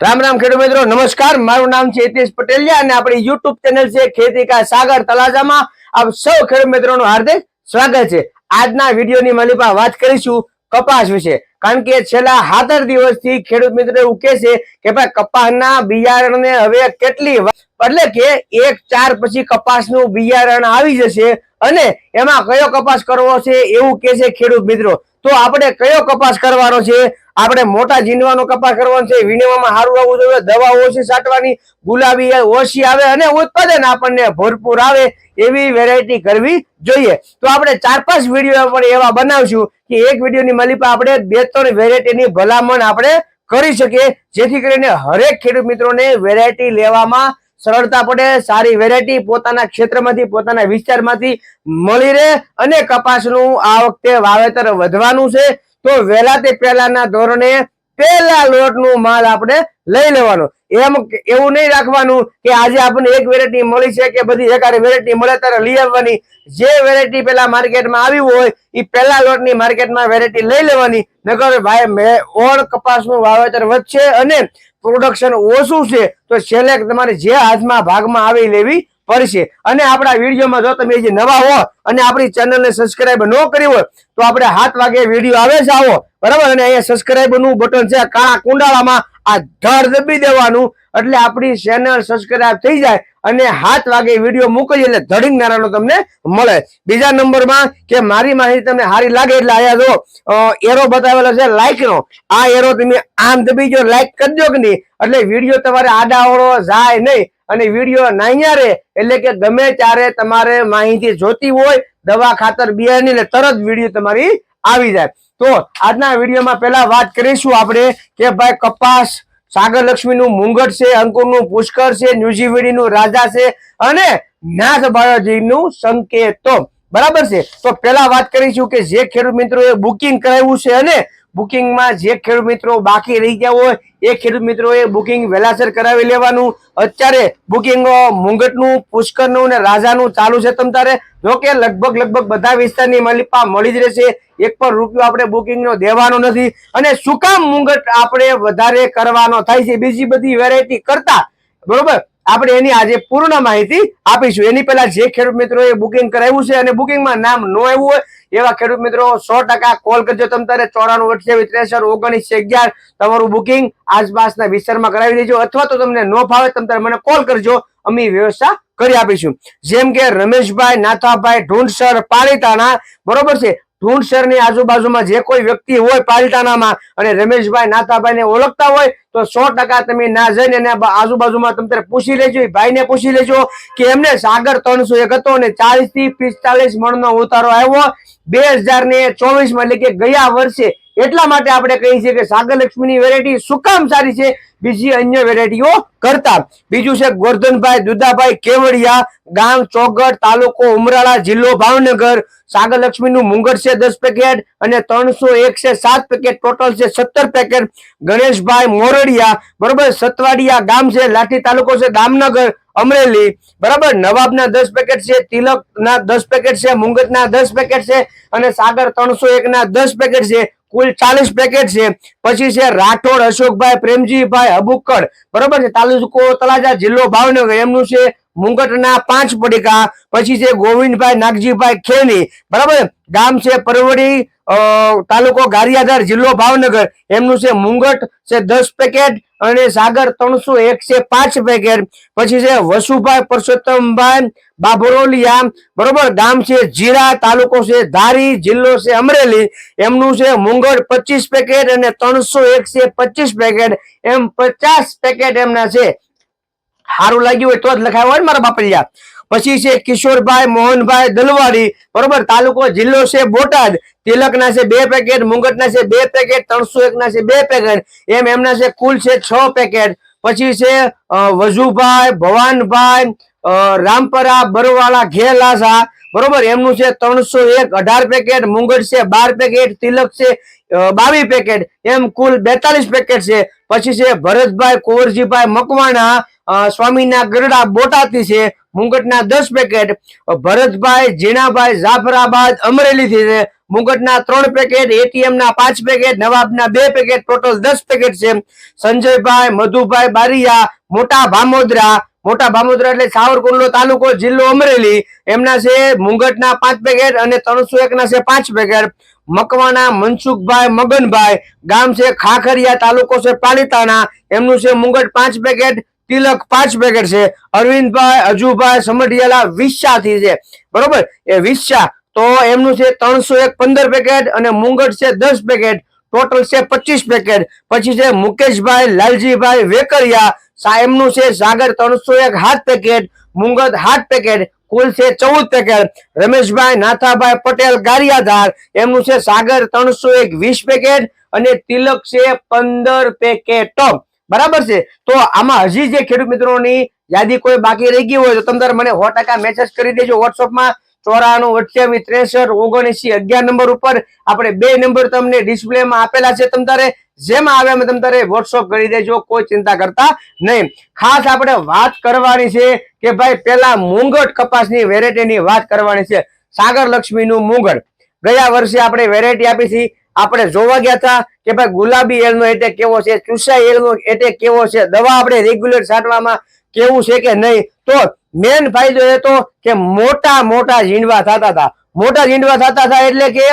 રામ રામ ખેડૂત મિત્રો, નમસ્કાર. મારું નામ છે હિતેશ પટેલિયા અને આપણી યુટ્યુબ ચેનલ છે ખેતી કા સાગર તલાજામાં આપ સૌ ખેડૂત મિત્રોનું હાર્દિક સ્વાગત છે. આજના વિડીયોની માલિકા વાત કરીશું કપાસ વિશે. કારણ કે છેલ્લા સાતર દિવસથી ખેડૂત મિત્રો એવું કહે છે કે ભાઈ, કપાસના બિયારણને હવે કેટલી એટલે કે એક ચાર પછી કપાસનું બિયારણ આવી જશે અને એમાં કયો કપાસ કરવો છે એવું કે છે ખેડૂત મિત્રો. તો આપણે કયો કપાસ કરવાનો છે? આપણે મોટા જીનવાનો કપાસ કરવાનો છે વિનેવામાં સારું આવવું જોઈએ, દવા ઓછી છાંટવાની, ગુલાબી ઓછી આવે અને ઉત્પાદન આપણને ભરપૂર આવે એવી વેરાયટી કરવી જોઈએ. તો આપણે ચાર પાંચ વીડિયો પણ એવા બનાવશું કે એક વિડીયોની મલિપા આપણે બે ત્રણ વેરાયટીની ભલામણ આપણે કરી શકીએ, જેથી કરીને હરેક ખેડૂત મિત્રોને વેરાયટી લેવામાં સરળતા પડે, સારી વેરાયટી પોતાના ક્ષેત્રમાંથી, પોતાના વિસ્તારમાંથી મળી રહે અને કપાસનું આ વખતે વાવેતર વધવાનું છે. તો વહેલા તે પહેલાના ધોરણે પહેલા લોટનું માલ આપણે લઈ લેવાનો. એમ એવું નહીં રાખવાનું કે આજે આપણને એક વેરાયટી મળી છે કે બધી એકારે વેરાયટી મળે ત્યારે લઈ આવવાની. જે વેરાયટી પેલા માર્કેટમાં આવી હોય એ પહેલા લોટની માર્કેટમાં વેરાયટી લઈ લેવાની. નકર ભાઈ ઓળ કપાસનું વાવેતર વધશે અને પ્રોડક્શન ઓછું છે, તો છેલ્લે તમારે જે હાથમાં ભાગમાં આવી લેવી પડશે અને આપણા વિડીયોમાં જો તમે જે નવા હો અને આપણી ચેનલને સબસ્ક્રાઇબ ન કરી હોય, તો આપણે હાથ વાગે વીડિયો આવે છે આવો. બરાબર? અને અહીંયા સબસ્ક્રાઈબનું બટન છે કાળા કુંડાળામાં આ ધડ દબી દેવાનું. એટલે આપણી ચેનલ સબસ્ક્રાઇબ થઈ જાય અને હાથ વાગે વીડિયો મૂકી એટલે ધડિંગ નારાનો તમને મળે. બીજા નંબરમાં કે મારી માહિતી તમને સારી લાગે એટલે અહીંયા જો એરો બતાવેલો છે લાઈક નો. આ એરો તમે આમ દબી જો લાઈક કરજો કે નહીં? એટલે વીડિયો તમારે આડાવડો જાય નહીં. અને વીડિયો નાઅહીંયા રે, એટલે કે ગમે ત્યારે તમારે માહિતી જોતી હોય, દવા ખાતર બિયારણી એટલે તરત વીડિયો તમારી આવી જાય. તો આજના વિડીયોમાં પહેલા વાત કરીશું આપણે કે ભાઈ કપાસ સાગર લક્ષ્મીનું મુંગટ છે, અંકુરનું પુષ્કર છે ન્યુઝીવીડીનું રાજા છે અને નાથ બાયોજીનું સંકેતો. બરાબર છે? તો પહેલા વાત કરીશું કે જે ખેડૂત મિત્રોએ બુકિંગ કરાવ્યું છે અને બુકિંગમાં જે ખેડૂત મિત્રો બાકી રહી ગયા હોય, એ ખેડૂત મિત્રોએ બુકિંગ વહેલાસર કરાવી લેવાનું. અત્યારે બુકિંગ મુંગટનું, પુષ્કરનું અને રાજાનું ચાલુ છે તમ તારે. જો કે લગભગ લગભગ બધા વિસ્તારની માલિપા મળી જ રહેશે. એક પણ રૂપિયો આપણે બુકિંગનો દેવાનો નથી. અને શું કામ મુંગટ આપણે વધારે કરવાનો થાય છે? બીજી બધી વેરાયટી કરતા. બરોબર? આપણે એની આજે પૂર્ણ માહિતી આપીશું. એની પહેલા જે ખેડૂત મિત્રોએ બુકિંગ કરાવ્યું છે અને બુકિંગમાં નામ ન આવ્યું હોય એવા ખેડૂત મિત્રો, સો ટકા કોલ કરજો તમ તારે ચોરાણું અઠ્યાવીસ ત્રેસઠ ઓગણીસ અગિયાર તમારું બુકિંગ આસપાસના વિસ્તારમાં કરાવી દેજો. અથવા તો તમને ન ફાવે તમ તારે મને કોલ કરજો, અમે વ્યવસ્થા કરી આપીશું. જેમ કે રમેશભાઈ, નાથાભાઈ, ઢુંડસર, પાલિતાણા, બરોબર છે? ઢુંડસરની આજુબાજુમાં જે કોઈ વ્યક્તિ હોય પાલિતાણામાં અને રમેશભાઈ નાથાભાઈ ને ઓળખતા હોય, તો સો ટકા તમે ના જઈને એને આજુબાજુમાં તમે પૂછી લેજો ભાઈને પૂછી લેજો કે એમને સાગર ત્રણસો એક હતો અને ચાલીસથી પિસ્તાલીસ મણનો ઉતારો આવ્યો. બે હજાર ને ચોવીસમાં એટલે કે ગયા વર્ષે એટલા માટે આપણે કહીએ છીએ કે સાગર લક્ષ્મીની વેરાયટી શું કામ સારી છે? બીજી અન્ય વેરાયટીઓ કરતા. બીજું છે ગોરધનભાઈ દુદાભાઈ કેવડિયા, ગામ ચોગડ, તાલુકો ઉમરાળા, જિલ્લો ભાવનગર. સાગર લક્ષ્મીનું મુંગટ છે દસ પેકેટ અને ત્રણસો એક છે સાત પેકેટ. ટોટલ છે સત્તર પેકેટ. ગણેશભાઈ મોરડિયા, બરોબર? સતવાડિયા ગામ છે, લાઠી તાલુકો છે, દામનગર, અમરેલી. બરાબર? નવાબના દસ પેકેટ છે તિલક ના દસ પેકેટ છે મુંગતના દસ પેકેટ છે અને સાગર ત્રણસો એક ના દસ પેકેટ છે. કુલ ચાલીસ પેકેટ છે. પછી છે રાઠોડ, અશોકભાઈ, પ્રેમજીભાઈ અબુક્કડ બરોબર છે? તાલુકો તલાજા જિલ્લો, ભાવનગર. એમનું છે મુંગટના પાંચ પડીકા, પછી છે ગોવિંદભાઈ નાગજીભાઈ ખેની બરાબર? ગામ છે પરવડી તાલુકો ગારિયાધાર, જિલ્લો ભાવનગર. એમનું છે મુંગટ, છે દસ પેકેટ અને સાગર ત્રણસો એક છે પાંચ પેકેટ. પછી છે વસુભાઈ પરસોત્તમભાઈ બાભરોલિયા. બરોબર? ગામ છે જીરા, તાલુકો છે ધારી, જિલ્લો છે અમરેલી. એમનું છે મુંગટ પચીસ પેકેટ અને ત્રણસો એક છે પચીસ પેકેટ. એમ પચાસ પેકેટ એમના છે. સારું લાગ્યું હોય તો જ લખાય હોય ને મારા બાપલિયા પછી છે કિશોરભાઈ, મોહનભાઈ, દલવાડી. બરોબર? તાલુકો જિલ્લો છે બોટાદ. તિલકના છે બે પેકેટ, મુંગટના છે બે પેકેટ ત્રણસો એક ના છે બે પેકેટ. એમ એમના છે કુલ છે છ પેકેટ. પછી છે વજુભાઈ, ભવાનભાઈ રામપરા, બરવાળા, ઘેલાસા. બરોબર? એમનું છે ત્રણસો એક. અઢાર પેકેટ, મુંગટ છે બાર પેકેટ, તિલક છે બાવીસ પેકેટ. એમ કુલ બેતાલીસ પેકેટ છે. પછી છે ભરતભાઈ, કુંવરજીભાઈ, મકવાણા. સ્વામીના ગરડા બોટાદથી છે, મુંગટના દસ પેકેટ ભરતભાઈ જીણાભાઈ જાફરાબાદ, અમરેલીથી છે. મુંગટના ત્રણ પેકેટ એટીએમ ના પાંચ પેકેટ, નવાબના બે પેકેટ, ટોટલ દસ પેકેટ છે. સંજયભાઈ, મધુભાઈ બારિયા, મોટા ભામોદરા મોટા ભામોદરા એટલે સાવરકુંડલો તાલુકો, જિલ્લો અમરેલી. એમના છે મુંગટના પાંચ પેકેટ અને ત્રણસો એક ના છે પાંચ પેકેટ. મકવાના મનસુખભાઈ, મગનભાઈ, ગામ છે ખાખરિયા, તાલુકો છે પાલીતાણા. એમનું છે મુંગટ પાંચ પેકેટ, તિલક પાંચ પેકેટ છે. અરવિંદભાઈ, અજુભાઈ, સમઢિયાલા વિસાથી છે. બરોબર? એ વિશા, તો એમનું છે ત્રણસો એક પંદર પેકેટ અને મુંગટ છે દસ પેકેટ. ટોટલ છે પચીસ પેકેટ. પછી છે મુકેશભાઈ, લાલજીભાઈ વેકરિયા. એમનું છે સાગર ત્રણસો એક હાથ પેકેટ મુંગત હાથ પેકેટ. કુલ છે ચૌદ પેકેટ રમેશભાઈ, નાથાભાઈ પટેલ, ગારિયાધાર. એમનું છે સાગર ત્રણસો એક વીસ પેકેટ અને તિલક છે પંદર પેકેટ બરાબર છે? તો આમાં હજી જે ખેડૂત મિત્રોની યાદી કોઈ બાકી રહી ગઈ હોય તો તમે મને સો ટકા મેસેજ કરી દેજો વોટ્સઅપમાં ચોરાણું, અઠ્યાવીસ, ત્રેસઠ ઓગણસી અગિયાર નંબર ઉપર આપણે બે નંબર તમને ડિસ્પ્લેમાં આપેલા છે. તમ તારે જેમાં આવે એમાં તમ વોટ્સઅપ કરી દેજો, કોઈ ચિંતા કરતા નહીં. ખાસ આપણે વાત કરવાની છે કે ભાઈ, પેલા મુંગટ કપાસની વેરાયટીની વાત કરવાની છે. સાગર લક્ષ્મીનું મુંગટ. ગયા વર્ષે આપણે વેરાયટી આપી હતી. આપણે જોવા ગયા હતા કે ભાઈ, ગુલાબી એલનો એટેક કેવો છે, ચુસાઈ એલનો એટેક કેવો છે, દવા આપણે રેગ્યુલર છાંટવામાં કેવું છે કે નહીં? તો મેન ફાયદો એ તો કે મોટા મોટા ઝીંડવા થતા હતા. મોટા ઝીંડવા થતા હતા એટલે કે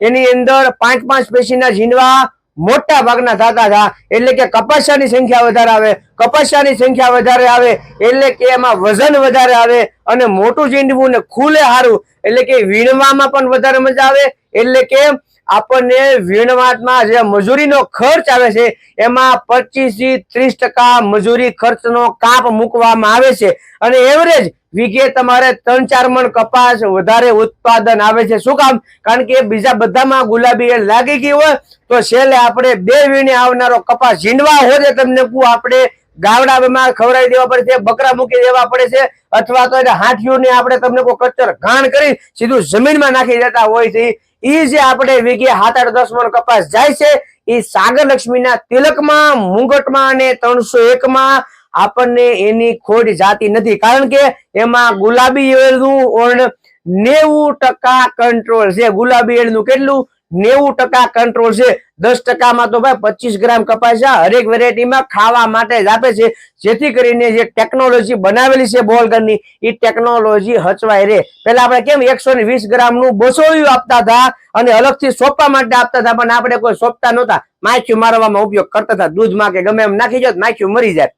એની અંદર પાંચ પાંચ પેશીના ઝીંડવા મોટા ભાગના થતા હતા એટલે કે કપાસિયાની સંખ્યા વધારે આવે, કપાસિયાની સંખ્યા વધારે આવે, એટલે કે એમાં વજન વધારે આવે અને મોટું ઝીંડવું ને ખુલે સારું એટલે કે વીણવામાં પણ વધારે મજા આવે, એટલે કે આપણને વીણવાટમાં જે મજૂરીનો ખર્ચ આવે છે, એમાં પચીસથી ત્રીસ ટકા મજૂરી ખર્ચનો કાપ મૂકવામાં આવે છે. અને એવરેજ વીઘે તમારે ત્રણ ચાર મણ કપાસ વધારે ઉત્પાદન આવે છે. શું કામ? કારણ કે બીજા બધામાં ગુલાબી એ લાગી ગઈ હોય, તો છેલ્લે આપણે બે વીણે આવનારો કપાસ ઝીંડવા હોય તમને કહું આપણે ગાવડામાં ખવડાવી દેવા પડે છે, બકરા મૂકી દેવા પડે છે, અથવા તો હાથીઓને આપણે તમને કોઈ કચ્છર ઘાણ કરી સીધું જમીનમાં નાખી દેતા હોય છે. ઈ જે આપણે વીઘે સાત આઠ દસ મણ કપાસ જાય છે એ સાગર લક્ષ્મીના તિલકમાં, મુંગટમાં અને ત્રણસો એકમાં આપણને એની ખોટ જાતી નથી. કારણ કે એમાં ગુલાબી એળનું નેવું ટકા કંટ્રોલ છે. ગુલાબી એળનું કેટલું? નેવું ટકા કંટ્રોલ છે. દસ ટકામાં તો ભાઈ પચીસ ગ્રામ કપાસ છે. હરેક વેરાયટીમાં ખાવા માટે જ આપે છે. જેથી કરીને જે ટેકનોલોજી બનાવેલી છે બોલગનની એ ટેકનોલોજી હચવાય રે. પેલા આપણે કેમ એકસો ને વીસ ગ્રામનું બસોયું આપતા હતા અને અલગથી સોંપવા માટે આપતા હતા, પણ આપણે કોઈ સોંપતા નહોતા. માખ્યું મારવામાં ઉપયોગ કરતા હતા. દૂધમાં કે ગમે એમ નાખી જાય માખ્યું મરી જાય.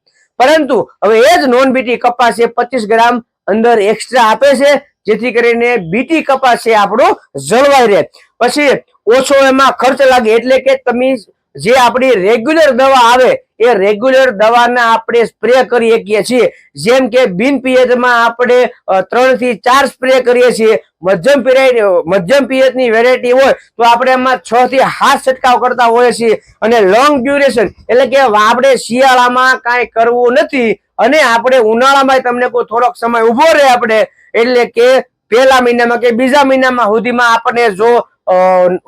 પરંતુ હવે એ જ નોન બીટી કપાસ છે પચીસ ગ્રામ અંદર એક્સ્ટ્રા આપે છે. જેથી કરીને બીટી કપાસ છે આપણો જળવાઈ રહે. પછી ઓછો એમાં ખર્ચ લાગે એટલે કે તમે જે આપણી રેગ્યુલર દવા આવે, એ રેગ્યુલર દવાના આપણે સ્પ્રે કરી શકીએ છીએ. જેમ કે બિન પિયતમાં આપણે ત્રણથી ચાર સ્પ્રે કરીએ છીએ. મધ્યમ પિરિયડ મધ્યમ પિયતની વેરાયટી હોય, તો આપણે એમાં છ થી હાથ છંટકાવ કરતા હોઈએ છીએ. અને લોંગ ડ્યુરેશન એટલે કે આપણે શિયાળામાં કાંઈ કરવું નથી, અને આપણે ઉનાળામાં તમને કોઈ થોડોક સમય ઊભો રહે આપણે એટલે કે પહેલા મહિનામાં કે બીજા મહિનામાં સુધીમાં આપણે જો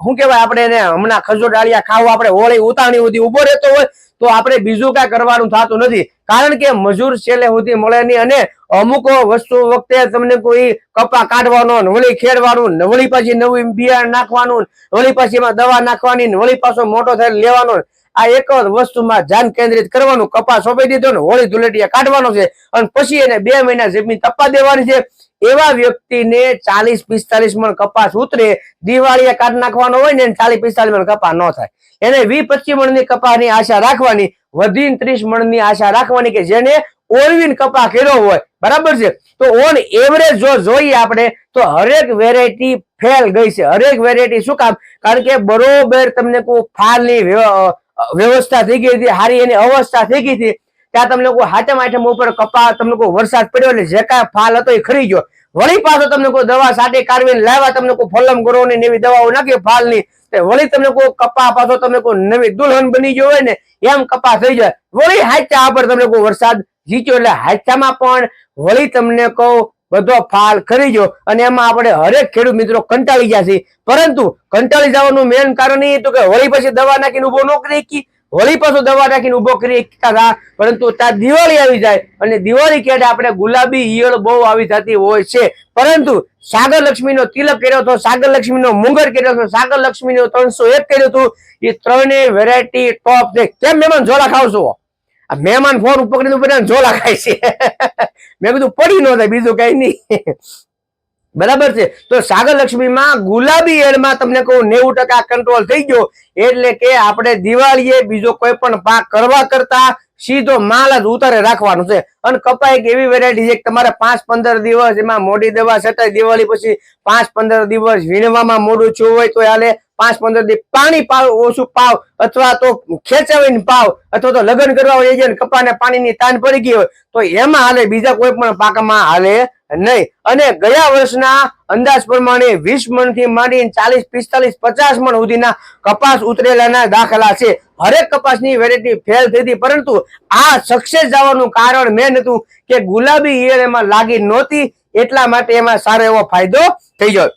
શું કેવાય આપણે એને હમણાં ખજૂર ડાળિયા ખાવું, આપણે હોળી ઉતાણી સુધી ઊભો રહેતો હોય, તો આપણે બીજું કાંઈ કરવાનું થતું નથી. કારણ કે મજૂર છેલ્લે સુધી મળે નહીં અને અમુક વસ્તુ વખતે તમને કોઈ કપા કાઢવાનો, નવળી ખેડવાનું, નવળી પછી નવું બિયારણ નાખવાનું, નવળી પછી એમાં દવા નાખવાની, નવળી વળી પાછો મોટો થઈને લેવાનો. આ એક જ વસ્તુમાં ધ્યાન કેન્દ્રિત કરવાનું. કપા સોંપી દીધો ને હોળી ધૂળેટીયા કાઢવાનો છે. અને પછી એને બે મહિના જમીન તપવા દેવાની છે. એવા વ્યક્તિને ચાલીસ, પિસ્તાલીસ મણ કપાસ ઉતરે, દિવાળીએ કાઢ નાખવાનો હોય ને ચાલીસ, પિસ્તાલીસ મણ કપાસ ન થાય. એને વી પચીસ મણની કપાસની આશા રાખવાની, વધીને ત્રીસ મણની આશા રાખવાની કે જેને ઓલવીન કપા કર્યો હોય. બરાબર છે? તો ઓન એવરેજ જો જોઈએ આપણે, તો હરેક વેરાયટી ફેલ ગઈ છે. હરેક વેરાયટી શું કામ? કારણ કે બરોબર તમને કોઈ ફાલની વ્યવસ્થા થઈ ગઈ હતી, હારી એની અવસ્થા થઈ ગઈ હતી ત્યાં તમને કોઈ હાથમ આઠમ ઉપર કપા તમને કોઈ વરસાદ પડ્યો એટલે જે કાંઈ ફાલ હતો એ ખરી ગયો. વળી પાછો તમને કોઈ દવા સાથે કાઢવીને લાવ્યા, તમને કોઈ ફલમ કરો ને એવી દવાઓ નાખી ફાલની વળી તમને કોઈ કપા પાછો તમે કોઈ નવી દુલ્હન બની ગયો હોય ને, એમ કપા થઈ જાય. વળી હાચા પર તમને કોઈ વરસાદ જીત્યો એટલે હાચામાં પણ વળી તમને કહું, બધો ફાલ ખરી ગયો. અને એમાં આપણે હરેક ખેડૂત મિત્રો કંટાળી ગયા છે પરંતુ કંટાળી જવાનું મેન કારણ એ હતું કે વળી પછી દવા નાખીને ઊભો ન હોળી પાછો દવા રાખીને ઊભો કરી શકતા પરંતુ ત્યાં દિવાળી આવી જાય અને દિવાળી ક્યારે આપણે ગુલાબી, ઈયળ બહુ આવી જતી હોય છે. પરંતુ સાગર લક્ષ્મીનો તિલક કર્યો હતો, સાગર લક્ષ્મીનો મુંગર કર્યો હતો, સાગર લક્ષ્મીનો ત્રણસો એક કર્યું હતું. એ ત્રણેય વેરાયટી ટોપ છે. કેમ મહેમાન ઝોલા ખાવ છો? આ મહેમાન ફોન ઉપર ઝોલા ખાય છે. મેં કીધું પડી ન થાય બીજું કઈ નહીં. બરાબર છે? તો સાગર લક્ષ્મીમાં ગુલાબી એડમાં તમને કહું, નેવું ટકા કંટ્રોલ થઈ ગયો. એટલે કે આપણે દિવાળીએ બીજો કોઈ પણ પાક કરવા કરતા સીધો માલ જ ઉતારે રાખવાનો છે. અને કપા એક એવી વેરાયટી છે તમારે પાંચ પંદર દિવસ એમાં મોડી દવા છટાઈ દિવાળી પછી પાંચ પંદર દિવસ વીણવામાં મોડું છું હોય તો હાલે, પાંચ પંદર દિવસ પાણી પાવ, ઓછું પાવ અથવા તો ખેંચાવીને પાવ અથવા તો લગ્ન કરવા હોય કપાને પાણીની તાન પડી ગઈ હોય તો એમાં હાલે, બીજા કોઈ પણ પાકમાં હાલે નહીં. અને ગયા વર્ષના અંદાજ પ્રમાણે વીસ મણથી માંડીને ચાલીસ, પિસ્તાલીસ, પચાસ મણ સુધીના કપાસ ઉતરેલાના દાખલા છે. હરેક કપાસની વેરાયટી ફેલ થઈ હતી, પરંતુ આ સક્સેસ જવાનું કારણ મેન હતું કે ગુલાબી ઈયળ એમાં લાગી નહોતી, એટલા માટે એમાં સારો એવો ફાયદો થઈ ગયો.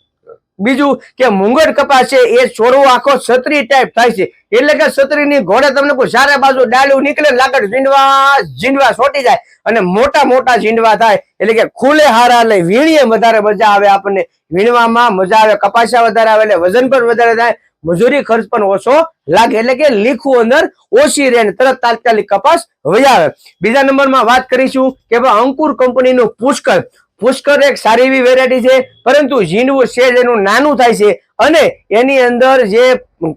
બીજું કે મુંગટ કપાસ છે, એ છોડવો આખો છત્રી ટાઈપ થાય છે. એટલે કે છત્રીની ઘોડે તમને ચારે બાજુ ડાળું નીકળે લાકડ ઝીંડવા ઝીંડવા સોટી જાય. અને મોટા મોટા ઝીંડવા થાય. એટલે કે ખુલે હારા લઈ વીણીએ વધારે મજા આવે આપણને. વીણવામાં મજા આવે, કપાસિયા વધારે આવે એટલે વજન પણ વધારે થાય. મજૂરી ખર્ચ પણ ઓછો લાગે. એટલે કે લીખું અંદર ઓછી રહે તરત તાત્કાલિક કપાસ વયાવે બીજા નંબરમાં વાત કરીશું કે ભાઈ અંકુર કંપનીનું પુષ્કર પુષ્કર એક સારી એવી વેરાયટી છે, પરંતુ ઝીંડવું છે એનું નાનું થાય છે અને એની અંદર જે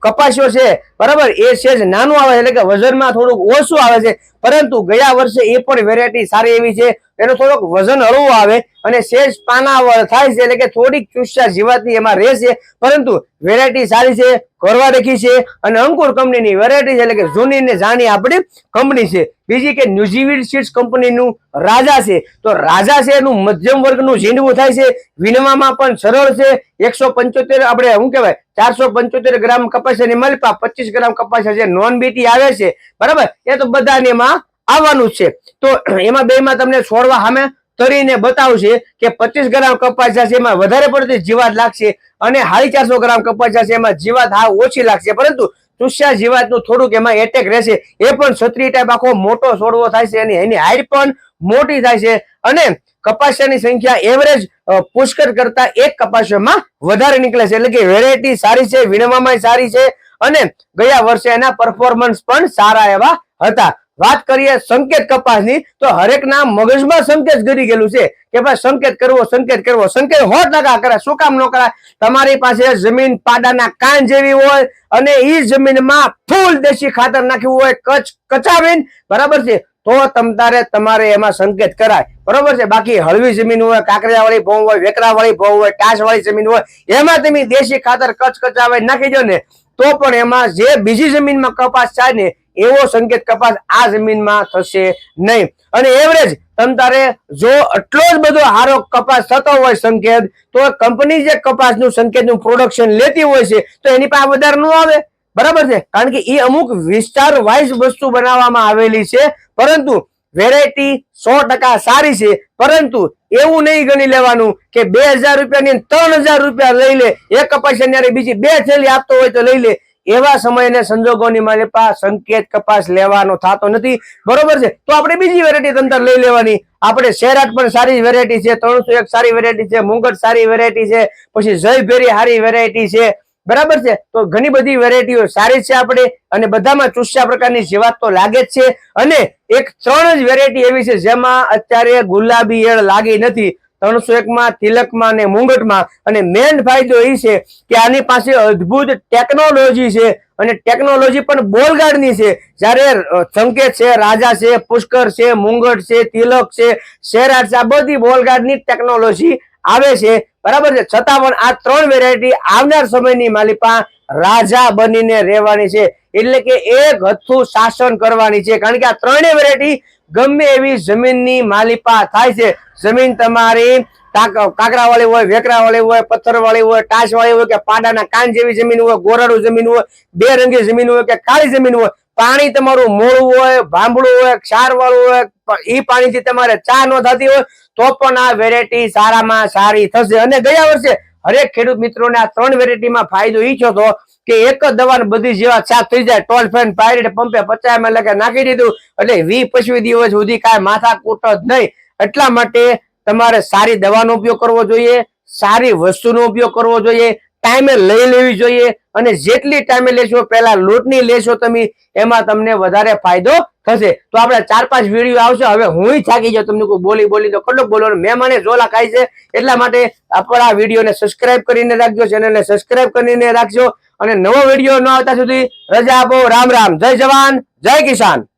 કપાસ્યો છે બરાબર? એ સેજ નાનું આવે એટલે કે વજનમાં થોડુંક ઓછું આવે છે. પરંતુ ગયા વર્ષે એ પણ વેરાયટી સારી એવી છે. એનું થોડુંક વજન હળવું આવે અને સેજ પાના થાય છે એટલે કે થોડીક ચુસ્સા જીવાતની એમાં રહેશે. પરંતુ વેરાયટી સારી છે કરવા દેખી છે અને અંકુર કંપનીની વેરાયટી છે એટલે કે જૂની ને જાણી આપણી કંપની છે. બીજી કે ન્યુઝીવીડ સીડ્સ કંપનીનું રાજા છે. તો રાજા છે એનું મધ્યમ વર્ગનું ઝીંડવું થાય છે. વિનવામાં પણ સરળ છે. એકસો પંચોતેર આપણે શું કહેવાય? ચારસો પંચોતેર ગ્રામ કપાસની મલપા પચીસ ગ્રામ કપાસ જે નોન બીટી આવે છે, બરાબર? એ તો બધાને એમાં આવવાનું છે. તો એમાં બેમાં તમને છોડવા સામે તરીને બતાવશે કે પચીસ ગ્રામ કપાસ છે એમાં વધારે પડતી જીવાત લાગશે અને સાડી ચારસો ગ્રામ કપાસ છે એમાં જીવાત હા ઓછી લાગશે. પરંતુ ચુસ્યા જીવાતનું થોડુંક એમાં એટેક રહેશે. એ પણ છત્રી ટાઈપ આખો મોટો છોડવો થાય છે અને એની હાઈટ પણ મોટી થાય છે અને કપાસિયાની સંખ્યા એવરેજ પુષ્કર કરતા એક કપાસિયામાં વધારે નીકળે છે. એટલે કે વેરાયટી સારી છે, વીણવામાં સારી છે અને ગયા વર્ષે એના પરફોર્મન્સ પણ સારા એવા હતા. વાત કરીએ સંકેત કપાસની, તો હરેકના મગજમાં સંકેત ગરી ગયેલું છે કે ભાઈ સંકેત કરવો સંકેત કરવો, સંકેત હોત ટકા કરાય. શું કામ ન કરાય? તમારી પાસે જમીન પાડાના કાન જેવી હોય અને એ જમીનમાં ફૂલ દેશી ખાતર નાખ્યું હોય કચ કચાવીને. બરાબર છે? તો તમ તારે તમારે એમાં સંકેત કરાય. બરોબર છે? બાકી હળવી જમીન હોય કાંકરિયા વાળી ભોં હોય વેકરા વાળી ભોં હોય ટાસ વાળી જમીન હોય, એમાં તમે દેશી ખાતર કચ કચાવે નાખી દો ને, તો પણ એમાં જે બીજી જમીનમાં કપાસ થાય ને, એવો સંકેત કપાસ આ જમીનમાં થશે નહીં. અને એવરેજ તારે જો આટલો જ બધો હારો કપાસ થતો હોય સંકેત, તો કંપની જે કપાસનું સંકેતનું પ્રોડક્શન લેતી હોય છે, તો એની પાસે વધારે ન આવે. બરાબર છે? કારણ કે એ અમુક વિસ્તાર વાઇઝ વસ્તુ બનાવવામાં આવેલી છે, પરંતુ વેરાયટી સો ટકા સારી છે. પરંતુ એવું નહીં ગણી લેવાનું કે બે હજાર રૂપિયાની ત્રણ હજાર રૂપિયા લઈ લે, એક કપાસિયા બીજી બે થેલી આપતો હોય તો લઈ લે. એવા સમયને સંજોગોની મારી પાસે સંકેત કપાસ લેવાનો થતો નથી. બરોબર છે? તો આપણે બીજી વેરાયટી તંત્ર લઈ લેવાની. આપણે શેરાટ પણ સારી વેરાયટી છે ત્રણસો એક સારી વેરાયટી છે, મુંગટ સારી વેરાયટી છે, પછી જયભેરી સારી વેરાયટી છે. બરાબર છે? તો ઘણી બધી વેરાયટીઓ સારી છે આપણે અને બધામાં ચુસ્યા પ્રકારની જીવાત તો લાગે જ છે. અને એક ત્રણ જ વેરાયટી એવી છે જેમાં અત્યારે ગુલાબી એળ લાગી નથી. ત્રણસો એકમાં, તિલકમાં અને મુંગટમાં. અને મેન ફાયદો એ છે કે આની પાસે અદ્ભુત ટેકનોલોજી છે અને ટેકનોલોજી પણ બોલગાડની છે. જ્યારે સંકેત છે, રાજા છે, પુષ્કર છે, મુંગટ છે, તિલક છે શેરાટ છે, આ બધી બોલગાડની ટેકનોલોજી આવે છે. બરાબર છે? છતાં પણ આ ત્રણ વેરાયટી આવનાર સમયની માલિપા રાજા બનીને રહેવાની છે. એટલે કે એક હથું શાસન કરવાની છે. કારણ કે આ ત્રણેય વેરાયટી ગમે એવી જમીનની માલિપા થાય છે. જમીન તમારી કાકરા વાળી હોય વેકરા વાળી હોય પથ્થર વાળી હોય ટાસ વાળી હોય કે પાડાના કાન જેવી જમીન હોય, ગોરાડું જમીન હોય, બે રંગી જમીન હોય કે કાળી જમીન હોય, પાણી તમારું મોળું હોય, ભાંભળું હોય ક્ષાર વાળું હોય એ પાણીથી તમારે ચા ન થતી હોય તો પણ આ વેરાયટી સારામાં સારી થશે. અને ગયા વર્ષે હરેક ખેડૂત મિત્રોને આ ત્રણ વેરાયટીમાં ફાયદો એ થયો હતો કે એક જ દવા બધી જેવા સાફ થઈ જાય. ટોલ ફેન, પાયરેટ, પંપે પચાસ ml લખે નાખી દીધું. એટલે વી પચીસ દિવસ સુધી કાંઈ માથા કૂટ જ નહીં. એટલા માટે તમારે સારી દવાનો ઉપયોગ કરવો જોઈએ, સારી વસ્તુનો ઉપયોગ કરવો જોઈએ. ટાઈમે લઈ લેવી જોઈએ અને જેટલી ટાઈમે લેશો, પહેલા લોટની લેશો તમે, એમાં તમને વધારે ફાયદો થશે. તો આપણે ચાર પાંચ વીડિયો આવશે, હવે હું થાકી જાઉં, તમને કોઈ બોલી બોલી તો કટલો બોલવાનું મેં મને જોલા ખાય છે. એટલા માટે આપણા વિડીયોને સબસ્ક્રાઇબ કરીને રાખજો ચેનલને સબસ્ક્રાઇબ કરીને રાખજો. અને નવો વીડિયો ન આવતા સુધી રજા આપો, રામ રામ, જય જવાન, જય કિસાન.